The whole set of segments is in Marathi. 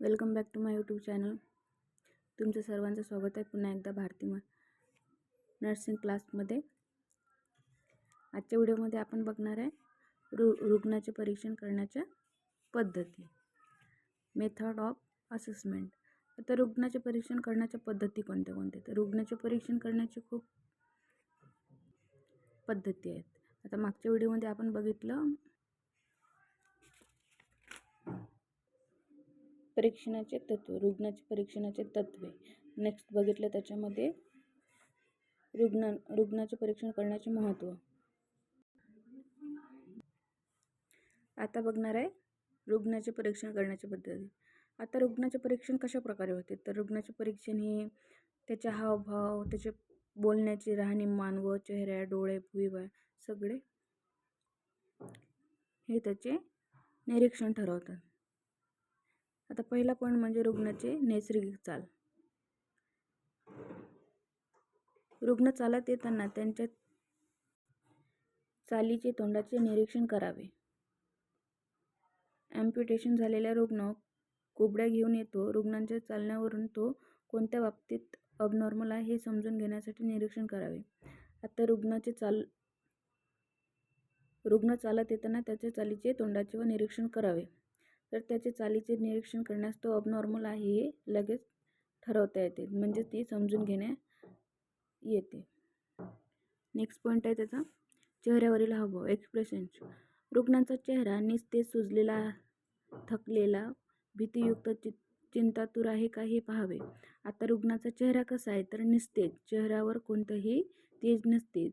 Welcome back to my YouTube channel. तुमचं सर्वांचं स्वागत आहे. पुन्हा एकदा भारती म नर्सिंग क्लासमध्ये. आजच्या व्हिडिओमध्ये आपण बघणार आहे रु रुग्णाचे परीक्षण करण्याच्या पद्धती. Method of assessment. आता रुग्णाचे परीक्षण करण्याच्या पद्धती कोणत्या कोणत्या तर रुग्णाचे परीक्षण करण्याचे खूप पद्धती आहेत. आता मागच्या व्हिडिओमध्ये आपण बघितलं परीक्षणाचे तत्व रुग्णाचे परीक्षणाचे तत्वे. नेक्स्ट बघितलं त्याच्यामध्ये रुग्ण रुग्णाचे परीक्षण करण्याचे महत्त्व आता बघणार आहे रुग्णाचे परीक्षण करण्याची पद्धती. आता रुग्णाचे परीक्षण कशा प्रकारे होते? तर रुग्णाचे परीक्षण हे त्याचे हावभाव त्याचे बोलण्याची राहणीमान व चेहऱ्या डोळे भुईवा सगळे हे त्याचे निरीक्षण ठरवतात. आता पहिला पॉईंट म्हणजे रुग्णाचे नैसर्गिक चाल. रुग्ण चालत येताना त्यांच्या चालीचे तोंडाचे निरीक्षण करावे. ॲम्प्युटेशन झालेला रुग्ण कोबड्या घेऊन येतो. रुग्णांच्या चालण्यावरून तो कोणत्या बाबतीत अबनॉर्मल आहे हे समजून घेण्यासाठी निरीक्षण करावे. आता रुग्णाचे चाल रुग्ण चालत येताना त्याच्या चालीचे तोंडाचे व निरीक्षण करावे. तर त्याचे चालीचे निरीक्षण करण्यास तो अबनॉर्मल आहे हे लगेच ठरवता येते. म्हणजे ती समजून घेण्या येते. नेक्स्ट पॉईंट आहे त्याचा. चेहऱ्यावरील हावभाव. एक्सप्रेशन्स रुग्णांचा चेहरा निस्तेज सुजलेला थकलेला भीतीयुक्त चि चिंतातूर आहे का हे पाहावे. आता रुग्णाचा चेहरा कसा आहे तर निस्तेज. चेहऱ्यावर कोणतंही तेज नसते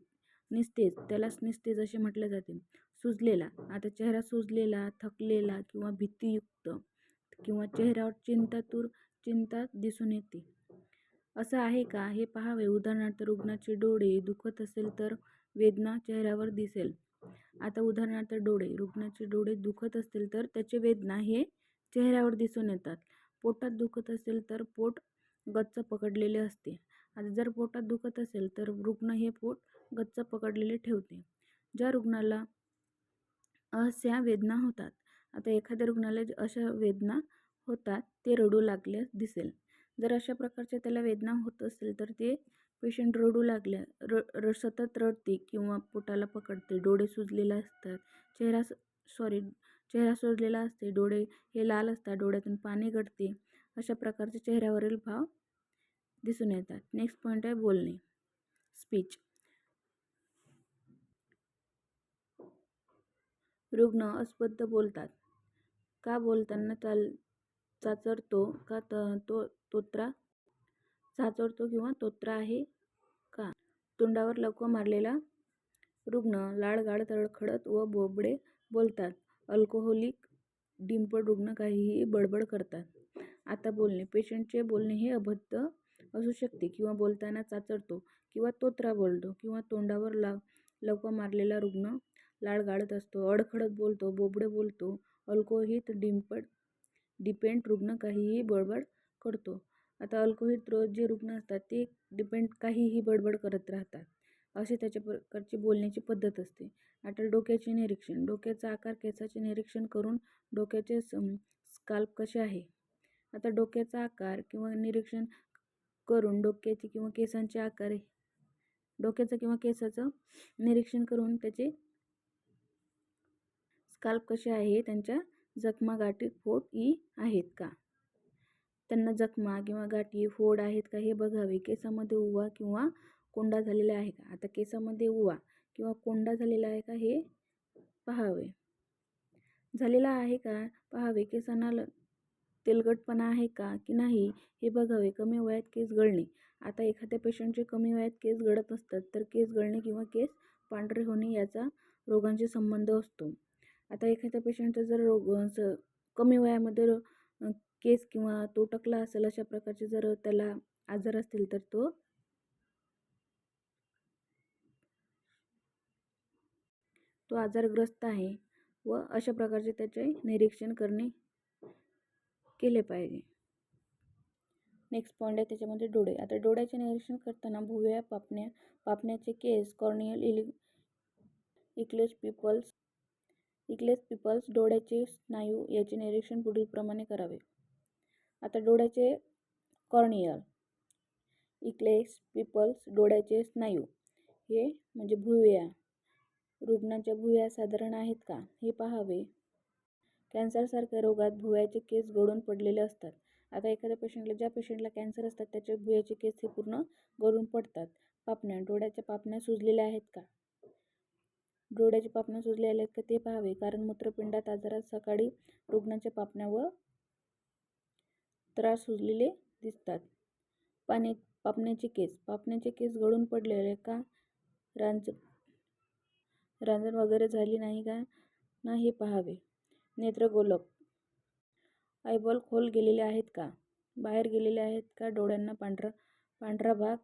निस्तेज. त्यालाच निस्तेज असे म्हटले जाते. सुजलेला. आता चेहरा सुजलेला थकलेला किंवा भीतीयुक्त किंवा चेहऱ्यावर चिंतातूर चिंता दिसून येते. असं आहे का? हे पहावे. उदाहरणार्थ रुग्णाचे डोळे दुखत असेल तर वेदना चेहऱ्यावर दिसेल. आता उदाहरणार्थ डोळे. रुग्णाचे डोळे दुखत असतील तर त्याचे वेदना हे चेहऱ्यावर दिसून येतात. पोटात दुखत असेल तर पोट गच्च पकडलेले असते. आता जर पोटात दुखत असेल तर रुग्ण हे पोट गच्च पकडलेले ठेवते. ज्या रुग्णाला अशा वेदना होतात. आता एखाद्या रुग्णाला अशा वेदना होतात ते रडू लागल्यास दिसेल. जर अशा प्रकारच्या त्याला वेदना होत असेल तर ते पेशंट रडू लागल्या र र सतत रडते किंवा पोटाला पकडते डोळे सुजलेले असतात चेहरा सॉरी चेहरा सुजलेला असते डोळे हे लाल असतात डोळ्यातून पाणी गळते अशा प्रकारचे चेहऱ्यावरील भाव दिसून येतात. नेक्स्ट पॉईंट आहे बोलणे. स्पीच रुग्ण अस्पष्ट बोलतात. का बोलताना चाल चाचरतो का त तो तोत्रा? चाचरतो किंवा तोत्रा आहे का? तोंडावर लकवा मारलेला रुग्ण लाळगाळ तळखडत व बोबडे बोलतात. अल्कोहोलिक डिंपड रुग्ण काहीही बडबड करतात. आता बोलणे पेशंटचे बोलणे हे अबद्ध असू शकते किंवा बोलताना चाचरतो किंवा तोत्रा बोलतो किंवा तोंडावर ला लकवा मारलेला रुग्ण लाळ गाळत असतो अडखडत बोलतो बोबडे बोलतो अल्कोहित डिंपड डिपेंड रुग्ण काहीही बडबड करतो. आता अल्कोहित जे रुग्ण असतात ते डिपेंड काहीही बडबड करत राहतात असे त्याच्या प्रकारची बोलण्याची पद्धत असते. आता डोक्याचे निरीक्षण डोक्याचा आकार केसाचे निरीक्षण करून डोक्याचे स्काल्प कसे आहे? आता डोक्याचा आकार किंवा निरीक्षण करून डोक्याचे किंवा केसांचे आकार डोक्याचं किंवा केसाचं निरीक्षण करून त्याचे स्काल्प कसे आहे? त्यांच्या जखमा गाठी फोड ई आहेत का? त्यांना जखमा किंवा गाठी फोड आहेत का? हे बघावे. केसामध्ये उवा किंवा कोंडा झालेला आहे का? आता केसामध्ये उवा किंवा कोंडा झालेला आहे का? हे पहावे. झालेला आहे का? पहावे. केसांना तेलगटपणा आहे का? की नाही? हे बघावे. कमी वयात केस गळणे. आता एखाद्या पेशंटचे कमी वयात केस गळत असतात तर केस गळणे किंवा केस पांढरे होणे याचा रोगांशी संबंध असतो. आता एखाद्या पेशंटचा जर रोग कमी वयामध्ये केस किंवा तो टकला असेल अशा प्रकारचे जर त्याला आजार असतील तर तो तो आजारग्रस्त आहे व अशा प्रकारचे त्याचे निरीक्षण करणे केले पाहिजे नेक्स्ट पॉईंट आहे त्याच्यामध्ये डोळे आता डोळ्याचे निरीक्षण करताना भुव्या पापण्या पापण्याचे केस कॉर्नियल इलि इक्लेज पिपल्स इक्लेस पिपल्स डोळ्याचे स्नायू याचे निरीक्षण पुढीलप्रमाणे करावे. आता डोळ्याचे कॉर्नियल इक्लेस पिपल्स डोळ्याचे स्नायू. हे म्हणजे भुवया. रुग्णाच्या भुवया साधारण आहेत का? हे पाहावे. कॅन्सरसारख्या रोगात भुवयाचे केस गळून पडलेले असतात. आता एखाद्या पेशंटला ज्या पेशंटला कॅन्सर असतात त्याच्या भुवयाचे केस हे पूर्ण गळून पडतात. पापण्या. डोळ्याच्या पापण्या सुजलेल्या आहेत का? डोळ्याची पापण्या सुजलेल्या आहेत का ते पाहावे. कारण मूत्रपिंडात आजारात सकाळी रुग्णाच्या पापण्या व त्रास सुजलेले दिसतात. पाने पापण्याचे केस. पापण्याचे केस गळून पडलेले का? रांज रांजण वगैरे झाली नाही का? ना हे पाहावे. नेत्रगोलक आयबॉल खोल गेलेले आहेत का? बाहेर गेलेले आहेत का? डोळ्यांना पांढरा पांढरा भाग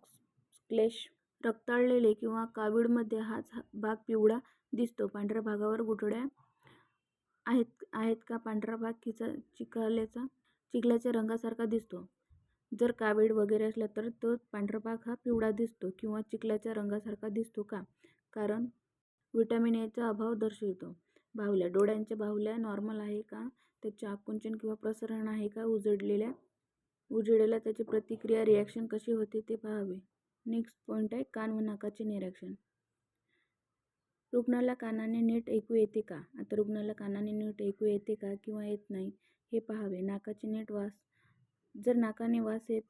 क्लेश रक्ताळलेले किंवा कावीळमध्ये हाच भाग पिवळा दिसतो. पांढऱ्या भागावर गुठळ्या आहेत आहेत का? पांढरा भाग खिचा चिखल्याचा चिखल्याच्या रंगासारखा दिसतो. जर कावीळ वगैरे असला तर तो पांढरा भाग हा पिवळा दिसतो किंवा चिखल्याच्या रंगासारखा दिसतो का? कारण विटॅमिन एचा अभाव दर्शवितो. बाहुल्या डोळ्यांच्या बाहुल्या नॉर्मल आहे का? त्याचे आकुंचन किंवा प्रसरण आहे का? उजडलेल्या उजेडाला त्याची प्रतिक्रिया रिॲक्शन कशी होते ते पाहावे. नेक्स्ट पॉईंट आहे कान व नाकाचे निरीक्षण. रुग्णाला कानाने नीट ऐकू येते का? आता रुग्णाला कानाने नीट ऐकू येते का किंवा येत नाही हे पाहावे. नाकाचे नीट वास जर नाकाने वास येत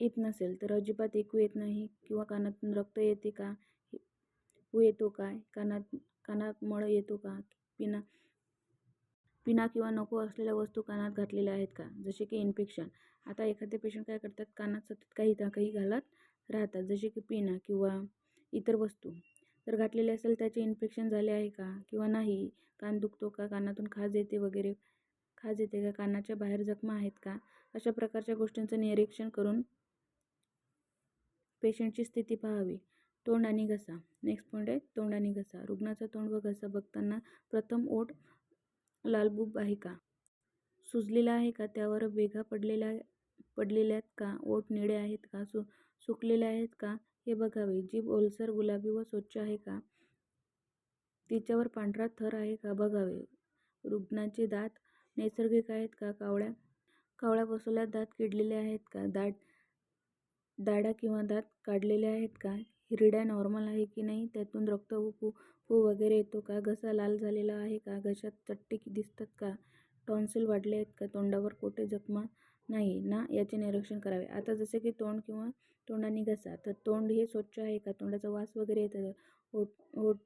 येत नसेल तर अजिबात ऐकू येत नाही किंवा कानातून रक्त येते का? हो येतो काय कानात कानात मळ येतो का? पिना पिना किंवा नको असलेल्या वस्तू कानात घातलेल्या आहेत का? जसे की इन्फेक्शन. आता एखादे पेशंट काय करतात? कानात सतत काही ना काही घालत राहतात जसे की पिना किंवा इतर वस्तू. जर घातलेले असेल त्याचे इन्फेक्शन झाले आहे का? किंवा नाही? कान दुखतो का? कानातून खाज येते वगैरे? खाज येते का? कानाच्या बाहेर जखमा आहेत का? अशा प्रकारच्या गोष्टींचं निरीक्षण करून पेशंटची स्थिती पाहावी. तोंड आणि घसा. नेक्स्ट पॉईंट आहे तोंड आणि घसा. रुग्णाचा तोंड व घसा बघताना प्रथम ओठ लालबुब आहे का? सुजलेला आहे का? त्यावर वेगा पडलेला पडलेले आहेत का? ओठ निळे आहेत का? सु सुकलेले आहेत का? हे बघावे. जीभ ओलसर गुलाबी व स्वच्छ आहे का? तिच्यावर पांढरा थर आहे का? बघावे. रुग्णाचे दात नैसर्गिक आहेत का? कावळ्या कावळ्या बसवल्या दात किडलेले आहेत का? दाट दाढा किंवा दात काढलेले आहेत का? हिरड्या नॉर्मल आहे की नाही? त्यातून रक्त व फू वगैरे येतो का? घसा लाल झालेला आहे का? घशात चट्टे दिसतात का? टॉन्सिल वाढले आहेत का? तोंडावर कोठे जखमा नाही ना याचे निरीक्षण करावे. आता जसे की तोंड किंवा तोंड आणि घसा तर तोंड हे स्वच्छ आहे का? तोंडाचा वास वगैरे येतं ओट ओट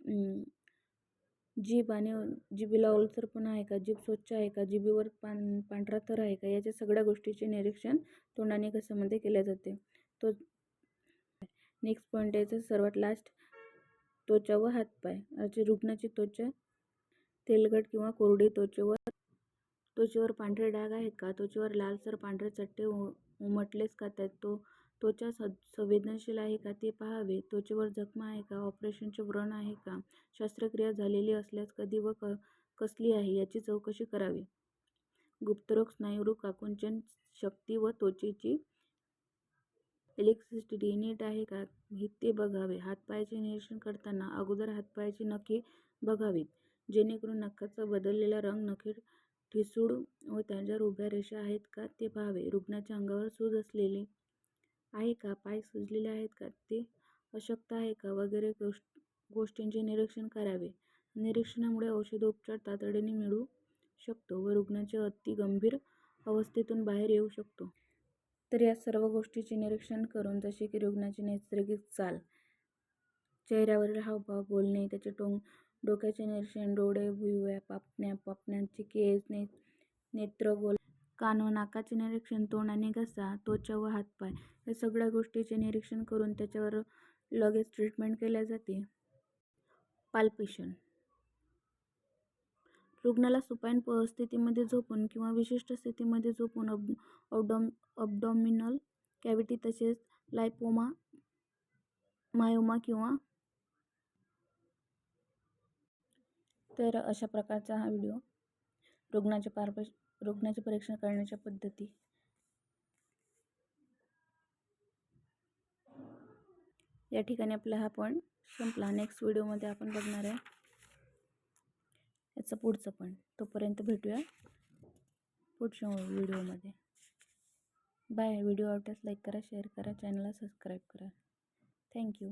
जीभ आणि जिभेला ओलसरपणा आहे का? जीभ स्वच्छ आहे का? जिभेवर पान पांढरा थर आहे का? याच्या सगळ्या गोष्टीचे निरीक्षण तोंडाने घसामध्ये केले जाते. तो नेक्स्ट पॉईंट याचं सर्वात लास्ट त्वचा व हातपाय. याची रुग्णाची त्वचा तेलकट किंवा कोरडी त्वचेवर त्वचेवर पांढरे डाग आहेत का? त्वचेवर लालसर पांढरे चट्टे उमटलेच का त्यात? तो त्वचा स संवेदनशील आहे का ते पाहावे? त्वचेवर जखमा आहे का? ऑपरेशनचे व्रण आहे का? शस्त्रक्रिया झालेली असल्यास कधी व क कसली आहे? याची चौकशी करावी. गुप्तरोग स्नायुरोग आकुंचन शक्ती व त्वचेची इलेक्ट्रिसिटी नीट आहे का? ते बघावे. हातपायाचे निरीक्षण करताना अगोदर हातपायाची नखे बघावीत. जेणेकरून नखाचा बदललेला रंग नखे ठिसूळ व त्यांच्यावर उभ्या रेषा आहेत का ते पहावे. रुग्णाच्या अंगावर सूज असलेले आहे का? पाय सुजलेले आहेत का? ते अशक्त आहे का? वगैरे गोष्ट गोष्टींचे निरीक्षण करावे. निरीक्षणामुळे औषधोपचार तातडीने मिळू शकतो व रुग्णाच्या अति गंभीर अवस्थेतून बाहेर येऊ शकतो. तर या सर्व गोष्टीचे निरीक्षण करून जसे की रुग्णाची नैसर्गिक चाल चेहऱ्यावरील हावभाव बोलणे त्याचे टोंग डोक्याचे निरीक्षण डोळे भुवया पापण्या पापण्यांचे केस ने नेत्रगोल कान व नाकाचे निरीक्षण तोंड आणि घसा त्वचा व हातपाय या सगळ्या गोष्टीचे निरीक्षण करून त्याच्यावर लगेच ट्रीटमेंट केल्या जाते. पाल्पेशन रुग्णाला सुपाईन स्थितीमध्ये झोपून किंवा विशिष्ट स्थितीमध्ये झोपून अब अबडॉम अबडॉमिनल कॅव्हिटी तसेच लायपोमा मायोमा किंवा तर अशा प्रकारचा हा व्हिडिओ. रुग्णाचे पारप रुग्णाचे परीक्षण करण्याच्या पद्धती. या ठिकाणी आपला हा पॉईंट संपला. नेक्स्ट व्हिडिओमध्ये आपण बघणार आहे. याचं पुढचं पण तोपर्यंत भेटूया पुढच्या व्हिडिओमध्ये बाय व्हिडिओ आवडल्यास लाईक करा शेअर करा चॅनलला सबस्क्राईब करा. थँक्यू